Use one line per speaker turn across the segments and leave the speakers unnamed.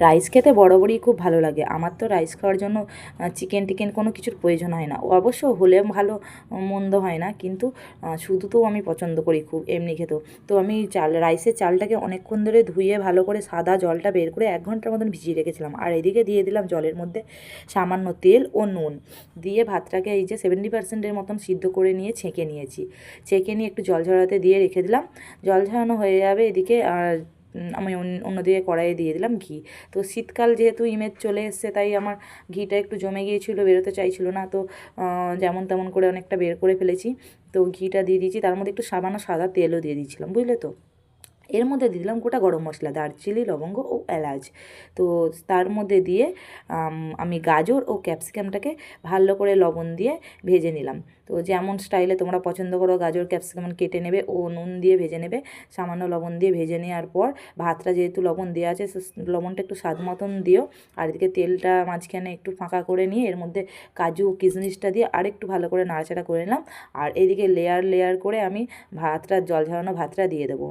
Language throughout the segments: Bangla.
রাইস খেতে বরাবরই খুব ভালো লাগে। আমার তো রাইস খাওয়ার জন্য চিকেন টিকেন কোনো কিছুর প্রয়োজন হয় না। অবশ্য হলে ভালো মন্দ হয় না। কিন্তু শুধু তো আমি পছন্দ করি খুব এমনি খেতেও। তো আমি চাল রাইসের চালটাকে অনেকক্ষণ ধরে ধুয়ে ভালো করে সাদা জলটা বের করে এক ঘণ্টার মতন ভিজিয়ে রেখেছিলাম। আর এদিকে দিয়ে দিলাম জলের মধ্যে সামান্য তেল ও নুন। দিয়ে ভাতটাকে এই যে সেভেন্টি পার্সেন্টের মতন সিদ্ধ করে নিয়ে ছেঁকে নিয়েছি। ছেঁকে নিয়ে একটু জল ঝরাতে দিয়ে রেখে দিলাম। জল ঝরানো হয়ে যাবে এদিকে, আর আমি অন্য- অন্যদিকে কড়াইয়ে দিয়ে দিলাম ঘি। তো শীতকাল যেহেতু ইমেজ চলে এসছে, তাই আমার ঘিটা একটু জমে গিয়েছিল, বেরোতে চাইছিল না। তো যেমন তেমন করে অনেকটা বের করে ফেলেছি। তো ঘিটা দিয়ে দিয়েছি, তার মধ্যে একটু সাবানো সাদা তেলও দিয়ে দিয়েছিলাম, বুঝলে তো? এর মধ্যে দিয়ে দিলাম গোটা গরম মশলা, দারচিনি, লবঙ্গ ও এলাচ। তো তার মধ্যে দিয়ে, আমি গাজর ও ক্যাপসিকামটাকে ভালো করে লবণ দিয়ে ভেজে নিলাম। তো যেমন স্টাইলে তোমরা পছন্দ করো গাজর, ক্যাপসিকাম কেটে নেবে, ও নুন দিয়ে ভেজে নেবে। সামান্য লবণ দিয়ে ভেজে নেওয়ার পর ভাতটা যেহেতু লবণ দেওয়া আছে লবণটা একটু স্বাদ মতন দিও। আর এদিকে তেলটা মাঝখানে একটু ফাঁকা করে নিয়ে এর মধ্যে কাজু কিশমিশটা দিয়ে আরেকটু ভালো করে নাড়াচাড়া করে নিলাম। আর এদিকে লেয়ার লেয়ার করে আমি ভাতটা, জল ঝরানো ভাতটা দিয়ে দেবো।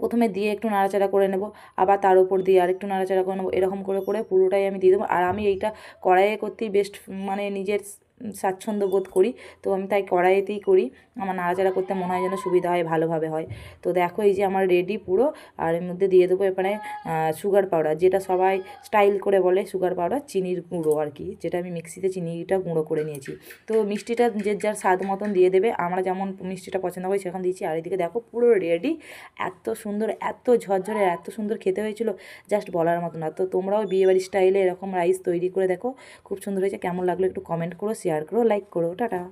প্রথমে দিয়ে একটু নাড়াচাড়া করে নেব, আবার তার উপর দিয়ে আর একটু নাড়াচাড়া করে নেব, এরকম করে করে পুরোটাই আমি দিয়ে দেবো। আর আমি এইটা কড়াইয়ে করতেই বেস্ট মানে নিজের স্বাচ্ছন্দ্য বোধ করি। তো আমি তাই কড়াইতেই করি। আমার নাড়াচাড়া করতে মনে হয় যেন সুবিধা হয়, ভালোভাবে হয়। তো দেখো এই যে আমার রেডি পুরো, আর এর মধ্যে দিয়ে দেবো এখানে সুগার পাউডার যেটা সবাই স্টাইল করে বলে সুগার পাউডার চিনির গুঁড়ো আর কি, যেটা আমি মিক্সিতে চিনিটা গুঁড়ো করে নিয়েছি। তো মিষ্টিটা যে যার স্বাদ মতন দিয়ে দেবে, আমরা যেমন মিষ্টিটা পছন্দ করি সেরকম দিয়েছি। আর এদিকে দেখো পুরো রেডি এত সুন্দর, এত ঝরঝরে, এত সুন্দর খেতে হয়েছিল জাস্ট বলার মতো না। তো তোমরাও বিয়েবাড়ি স্টাইলে এরকম রাইস তৈরি করে দেখো, খুব সুন্দর হয়েছে। কেমন লাগল একটু কমেন্ট করো শেয়ার করো লাইক করো টাটা।